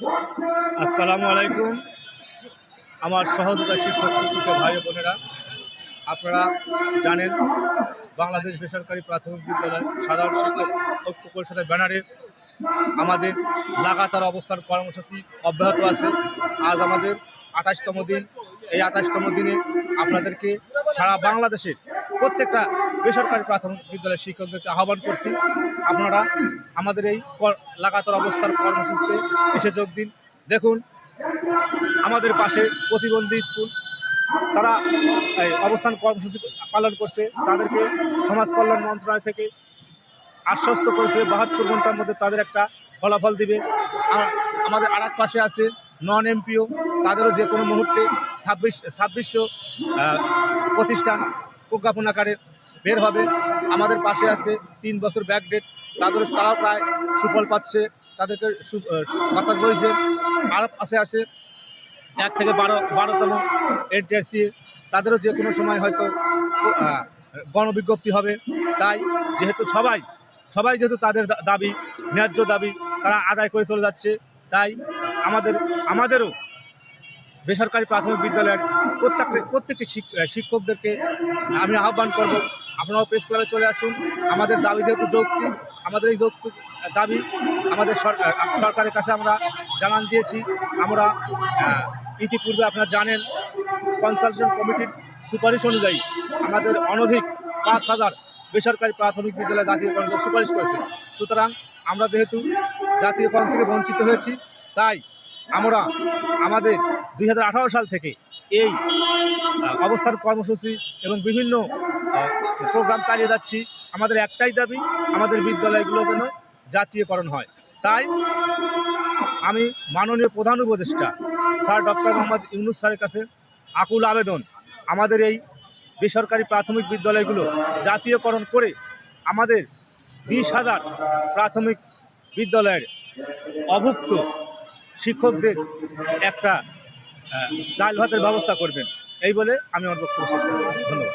আসসালামু আলাইকুম। আমার সহযোগিতা শিক্ষক, শিক্ষিকা ভাই বোনেরা, আপনারা জানেন বাংলাদেশ বেসরকারি প্রাথমিক বিদ্যালয় সাধারণ শিক্ষক ঐক্য পরিষদের ব্যানারে আমাদের লাগাতার অবস্থান কর্মসূচি অব্যাহত আছে। আজ আমাদের আঠাশতম দিন। এই আঠাশতম দিনে আপনাদেরকে সারা বাংলাদেশের প্রত্যেকটা বেসরকারি প্রাথমিক বিদ্যালয়ের শিক্ষকদেরকে আহ্বান করছি, আপনারা আমাদের এই লাগাতার অবস্থার কর্মসূচিতে এসে যোগ দিন। দেখুন, আমাদের পাশে প্রতিবন্ধী স্কুল, তারা অবস্থান কর্মসূচি পালন করছে, তাদেরকে সমাজ কল্যাণ মন্ত্রণালয় থেকে আশ্বস্ত করেছে, বাহাত্তর ঘণ্টার মধ্যে তাদের একটা ফলাফল দিবে। আমাদের আর পাশে আছে নন এমপিও, তাদেরও যে কোনো মুহূর্তে ছাব্বিশ, ছাব্বিশশো প্রতিষ্ঠান প্রজ্ঞাপন আকারে বের হবে। আমাদের পাশে আছে তিন বছর ব্যাক ডেট। তাদের তারাও প্রায় সুফল পাচ্ছে। তাদেরকে বাতাস বইছে। আর পাশে আছে এক থেকে বারো, বারোতম এনটিআরসি। তাদেরও যে কোনো সময় হয়তো গণবিজ্ঞপ্তি হবে। তাই যেহেতু সবাই সবাই যেহেতু তাদের দাবি, ন্যায্য দাবি, তারা আদায় করে চলে যাচ্ছে। তাই আমাদের, আমাদেরও বেসরকারি প্রাথমিক বিদ্যালয়ের প্রত্যেকটা, প্রত্যেকটি শিক- শিক্ষকদেরকে আমি আহ্বান করব, আপনারাও প্রেস ক্লাবে চলে আসুন। আমাদের দাবি যেহেতু যৌক্তিক, আমাদের এই যৌক্তিক দাবি আমাদের সরকার সরকারের কাছে আমরা জানান দিয়েছি। আমরা ইতিপূর্বে আপনারা জানেন কনসালটেশন কমিটির সুপারিশ অনুযায়ী আমাদের অনধিক পাঁচ হাজার বেসরকারি প্রাথমিক বিদ্যালয় জাতীয়করণের সুপারিশ করেছে। সুতরাং আমরা যেহেতু জাতীয়করণ থেকে বঞ্চিত হয়েছি, তাই আমরা আমাদের দু হাজার আঠারো সাল থেকে এই অবস্থান কর্মসূচি এবং বিভিন্ন প্রোগ্রাম চালিয়ে যাচ্ছি। আমাদের একটাই দাবি, আমাদের বিদ্যালয়গুলো যেন জাতীয়করণ হয়। তাই আমি মাননীয় প্রধান উপদেষ্টা স্যার ডক্টর মোহাম্মদ ইউনুস স্যারের কাছে আকুল আবেদন, আমাদের এই বেসরকারি প্রাথমিক বিদ্যালয়গুলো জাতীয়করণ করে আমাদের বিশ হাজার প্রাথমিক বিদ্যালয়ের অভুক্ত শিক্ষকদের একটা ডাল ভাতের ব্যবস্থা করবেন। এই বলে আমি আমার বক্তব্য শেষ করব ধন্যবাদ।